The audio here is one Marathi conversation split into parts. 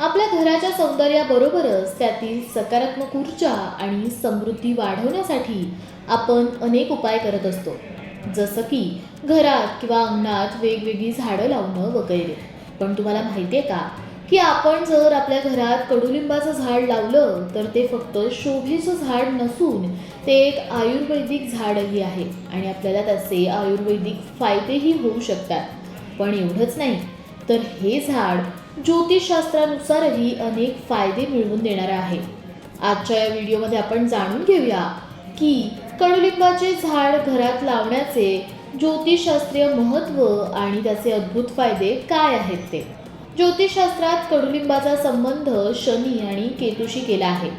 आपल्या घराच्या सौंदर्याबरोबरच त्यातील सकारात्मक ऊर्जा आणि समृद्धी वाढवण्यासाठी आपण अनेक उपाय करत असतो. जसं की घरात किंवा अंगणात वेगवेगळी झाडं लावणं वगैरे. पण तुम्हाला माहिती आहे का? की आपण जर आपल्या घरात कडुलिंबाचं झाड लावलं तर ते फक्त शोभेचं झाड नसून ते एक आयुर्वेदिक झाडही आहे आणि आपल्याला त्याचे आयुर्वेदिक फायदेही होऊ शकतात. पण एवढंच नाही. तर हे झाड ज्योतिषशास्त्रानुसारही अनेक फायदे मिळवून देणारं आहे. आजच्या या व्हिडिओमध्ये आपण जाणून घेऊया की कडुलिंबाचे झाड घरात लावण्याचे ज्योतिषशास्त्रीय महत्त्व आणि त्याचे अद्भुत फायदे काय आहेत ते? ज्योतिषशास्त्रात कडुलिंबाचा संबंध शनी आणि केतूशी केला आहे.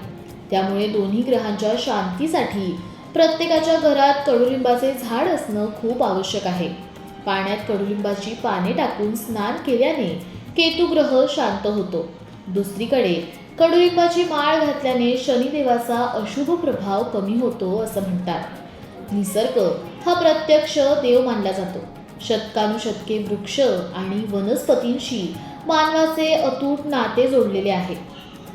त्यामुळे दोन्ही ग्रहांच्या शांतीसाठी प्रत्येकाच्या घरात कडुलिंबाचे झाड असणं खूप आवश्यक आहे. पाण्यात कडुलिंबाची पाने टाकून स्नान केल्याने केतुग्रह शांत होतो. दुसरीकडे कडुलिंबाची माळ घातल्याने शनिदेवाचा अशुभ प्रभाव कमी होतो असं म्हणतात. निसर्ग हा प्रत्यक्ष देव मानला जातो. शतकानुशतके वृक्ष आणि वनस्पतींशी मानवाचे अतूट नाते जोडलेले आहे.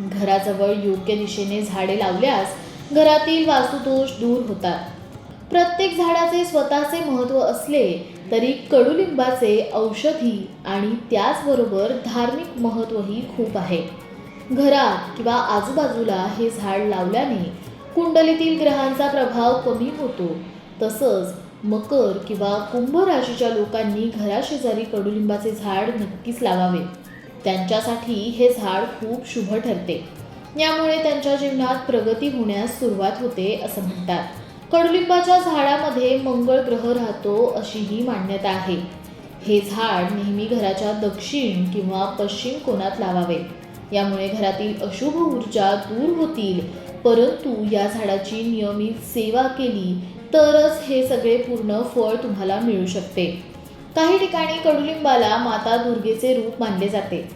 घराजवळ योग्य दिशेने झाडे लावल्यास घरातील वास्तुदोष दूर होतात. प्रत्येक झाडाचे स्वतःचे महत्त्व असले तरी कडुलिंबाचे औषधी आणि त्याचबरोबर धार्मिक महत्त्वही खूप आहे. घरात किंवा आजूबाजूला हे झाड लावल्याने कुंडलीतील ग्रहांचा प्रभाव कमी होतो. तसंच मकर किंवा कुंभ राशीच्या लोकांनी घराशेजारी कडुलिंबाचे झाड नक्कीच लावावे. त्यांच्यासाठी हे झाड खूप शुभ ठरते. यामुळे त्यांच्या जीवनात प्रगती होण्यास सुरुवात होते असं म्हणतात. कडुलिंबाच्या झाडामध्ये मंगळ ग्रह राहतो अशीही मान्यता आहे. हे झाड नेहमी घराच्या दक्षिण किंवा पश्चिम कोणात लावावे. यामुळे घरातील अशुभ ऊर्जा दूर होतील. परंतु या झाडाची नियमित सेवा केली तरच हे सगळे पूर्ण फळ तुम्हाला मिळू शकते. काही ठिकाणी कडुलिंबाला माता दुर्गेचे रूप मानले जाते.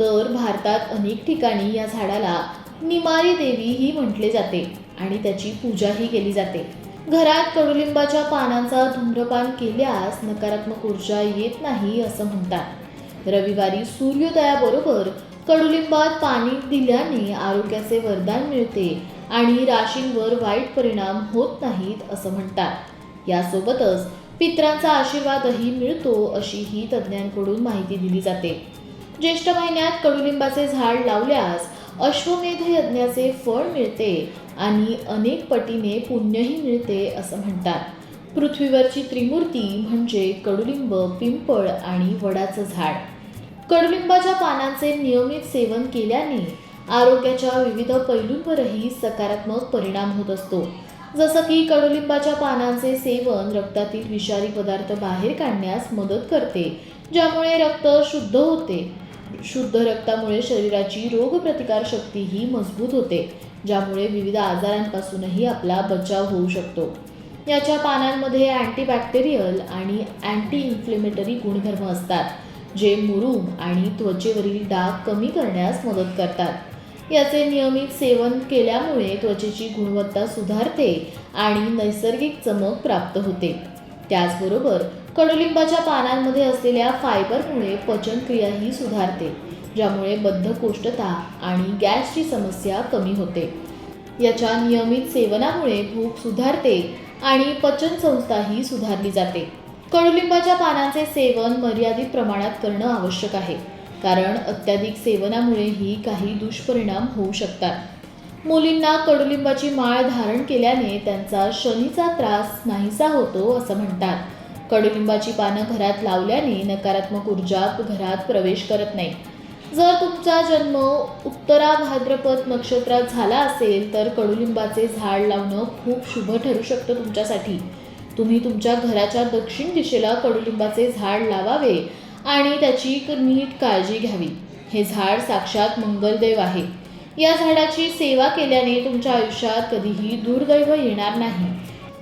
तर भारतात अनेक ठिकाणी या झाडाला निमारी देवी ही म्हटले जाते. आणि त्याची पूजाही केली जाते. घरात कडुलिंबाच्या पानांचा धूम्रपान केल्यास नकारात्मक ऊर्जा येत नाही असं म्हणतात. रविवारी सूर्योदयाबरोबर कडुलिंबात पाणी दिल्याने आरोग्याचे वरदान मिळते आणि राशींवर वाईट परिणाम होत नाहीत असं म्हणतात. यासोबतच पित्रांचा आशीर्वादही मिळतो अशी ही तज्ज्ञांकडून माहिती दिली जाते. ज्येष्ठ महिन्यात कडुलिंबाचे झाड लावल्यास अश्वमेध यज्ञाचे फळ मिळते आणि अनेक पटीने पुण्यही मिळते असं म्हणतात. पृथ्वीवरची त्रिमूर्ती म्हणजे कडुलिंब पिंपळ आणि वडाचं झाड. कडुलिंबाच्या पानांचे नियमित सेवन केल्याने आरोग्याच्या विविध पैलूंवरही सकारात्मक परिणाम होत असतो. जसं की कडुलिंबाच्या पानांचे सेवन रक्तातील विषारी पदार्थ बाहेर काढण्यास मदत करते ज्यामुळे रक्त शुद्ध होते. शुद्ध रक्तामुळे शरीराची रोगप्रतिकार शक्तीही मजबूत होते. ज्यामुळे विविध आजारांपासूनही आपला बचाव होऊ शकतो. याच्या पानांमध्ये अँटीबॅक्टेरियल आणि अँटी इन्फ्लेमेटरी गुणधर्म असतात जे मुरूम आणि त्वचेवरील डाग कमी करण्यास मदत करतात. याचे नियमित सेवन केल्यामुळे त्वचेची गुणवत्ता सुधारते आणि नैसर्गिक चमक प्राप्त होते. त्याचबरोबर कडुलिंबाच्या पानांमध्ये असलेल्या फायबरमुळे पचनक्रियाही सुधारते. ज्यामुळे बद्धकोष्ठता आणि गॅसची समस्या कमी होते. याच्या नियमित सेवनामुळे भूक सुधारते आणि पचनसंस्थाही सुधारली जाते. कडुलिंबाच्या पानांचे सेवन मर्यादित प्रमाणात करणं आवश्यक आहे कारण अत्याधिक सेवनामुळेही काही दुष्परिणाम होऊ शकतात. मुलींना कडुलिंबाची माळ धारण केल्याने त्यांचा शनीचा त्रास नाहीसा होतो असं म्हणतात. कडुलिंबाची पानं घरात लावल्याने नकारात्मक ऊर्जा घरात प्रवेश करत नाही. जर तुमचा जन्म उत्तरा भाद्रपद नक्षत्रात झाला असेल तर कडुलिंबाचे झाड लावणं खूप शुभ ठरू शकतं तुमच्यासाठी. तुम्ही तुमच्या घराच्या दक्षिण दिशेला कडुलिंबाचे झाड लावावे आणि त्याची नीट काळजी घ्यावी. हे झाड साक्षात मंगलदेव आहे. या झाडाची सेवा केल्याने तुमच्या आयुष्यात कधीही दुर्दैव येणार नाही.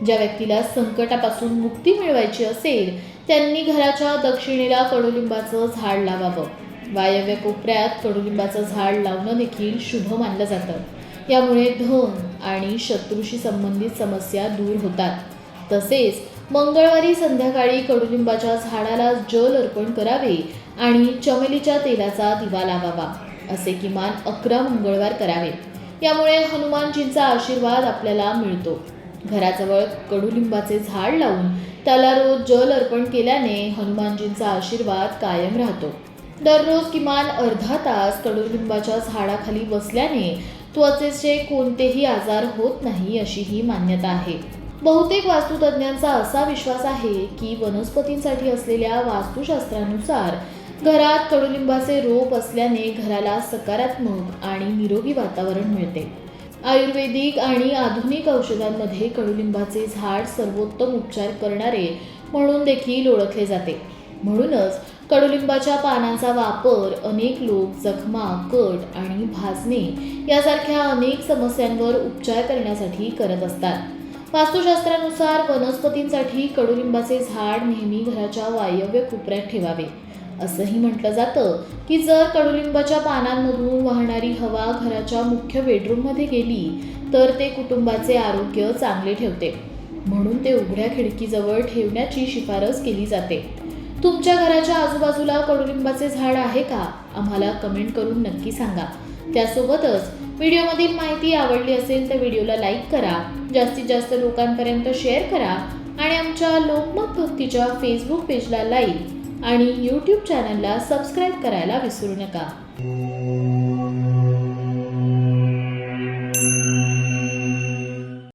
ज्या व्यक्तीला संकटापासून मुक्ती मिळवायची असेल त्यांनी घराच्या दक्षिणेला कडुलिंबाचं झाड लावावं. वायव्य कोपऱ्यात कडुलिंबाचं झाड लावणं देखील शुभ मानलं जातं. यामुळे धन आणि शत्रूशी संबंधित समस्या दूर होतात. तसेच मंगळवारी संध्याकाळी कडुलिंबाच्या झाडाला जल अर्पण करावे आणि चमेलीच्या तेलाचा दिवा लावावा असे किमान अकरा मंगळवार करावे. यामुळे हनुमानजींचा आशीर्वाद आपल्याला मिळतो. घराजवळ कडुलिंबाचे झाड लावून त्याला रोज जल अर्पण केल्याने हनुमानजींचा आशीर्वाद कायम राहतो. दररोज किमान अर्धा तास कडुलिंबाच्या झाडाखाली बसल्याने त्वचेचे कोणतेही आजार होत नाही अशी ही मान्यता आहे. बहुतेक वास्तुतज्ञांचा असा विश्वास आहे की वनस्पतींसाठी असलेल्या वास्तुशास्त्रानुसार घरात कडुलिंबाचे रोप असल्याने घराला सकारात्मक आणि निरोगी वातावरण मिळते. आयुर्वेदिक आणि आधुनिक औषधांमध्ये कडुलिंबाचे झाड सर्वोत्तम उपचार करणारे म्हणून देखील ओळखले जाते. म्हणूनच कडुलिंबाच्या पानांचा वापर अनेक लोक जखमा कट आणि भाजणे यासारख्या अनेक समस्यांवर उपचार करण्यासाठी करत असतात. वास्तुशास्त्रानुसार वनस्पतींसाठी कडुलिंबाचे झाड नेहमी घराच्या वायव्य कोपऱ्यात ठेवावे. असंही म्हटलं जातं की जर कडुलिंबाच्या पानांमधून वाहणारी हवा घराच्या मुख्य बेडरूममध्ये गेली तर ते कुटुंबाचे आरोग्य चांगले ठेवते. म्हणून ते उघड्या खिडकीजवळ ठेवण्याची शिफारस केली जाते. तुमच्या घराच्या आजूबाजूला कडुलिंबाचे झाड आहे का? आम्हाला कमेंट करून नक्की सांगा. त्यासोबतच व्हिडिओमधील माहिती आवडली असेल तर व्हिडिओला लाईक करा जास्तीत जास्त लोकांपर्यंत शेअर करा आणि आमच्या लोकमत भक्तीच्या फेसबुक पेजला लाईक आणि यूट्यूब चॅनलला सबस्क्राईब करायला विसरू नका.